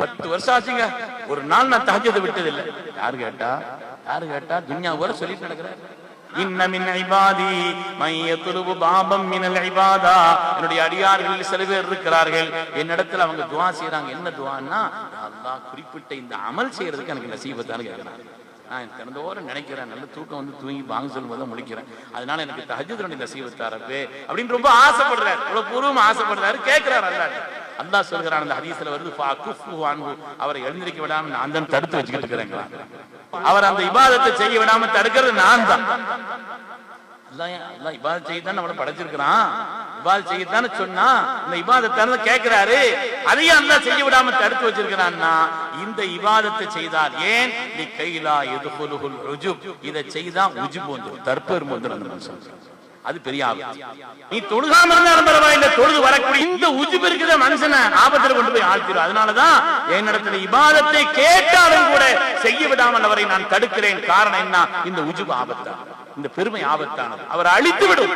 பத்து வருஷம் ஆச்சுங்க. ஒரு நாள் நான் தகஜத்தை விட்டது இல்ல யாரு கேட்டா? யாரு கேட்டா? துன்யா வர சொல்லிட்டு நடக்கிறேன் பாபம் என்னுடைய அடியார்களில் சில பேர் இருக்கிறார்கள். என்னிடத்துல அவங்க துவா செய்றாங்க. என்ன துவான்னா அல்லாஹ் குறிப்பிட்ட இந்த அமல் செய்யறதுக்கு எனக்கு நசீபத்தான்னு கேட்கிறாங்க நான் திறந்தோரம் நினைக்கிறேன். நல்ல தூக்கம் வந்து தூங்கி வாங்க சொல்லும் போது முடிக்கிறேன் அதனால எனக்கு தஹஜுதனுடைய நசீபத்தாரப்பே அப்படின்னு ரொம்ப ஆசைப்படுறாரு. இவ்வளவு பூர்வம் ஆசைப்படுறாரு. கேட்கிறாரு அல்லாட்டு அல்லாஹ் சொல்கிறான் அந்த ஹதீஸ்ல வருது அவரை எழுந்திருக்க விடாம நான் தான் தடுத்து வச்சுக்கிட்டு இருக்கிறேன். அவர் அந்த இபாதத்தை செய்ய விடாம தடுக்கிறது நான் தான். அல்லாஹ் ஏன் அல்லாஹ் படைச்சிருக்கிறான். இபாதத் செய்ய சொன்னா இந்த இபாதத்தை கேட்கிறாரு. அதையும் அல்லாஹ் செய்ய விடாம தடுத்து வச்சிருக்கிறான்னா இந்த இபாதத்தை செய்தால் ஏன்? நீ கைலா எதுகுலுகுல் ருஜுப் இதை செய்தா உஜுப் வந்துடும் தற்பெரும் வந்துடும் அது பெரிய ஆபத்து. நீ தொழுகாம இருந்தாலும் பரவாயில்ல. தொழுது வரக்கூடிய இந்த உஜுப் இருக்கிற மனுஷனை ஆபத்துல கொண்டு போய் ஆழ்த்திடும் அதனாலதான் என்னிடத்துல இபாதத்தை கேட்டாலும் கூட செய்ய விடாமல் அவரை நான் தடுக்கிறேன். காரணம் என்ன? இந்த உஜுப் ஆபத்தானது. இந்த பெருமை ஆபத்தானது. அவர் அழித்து விடும்.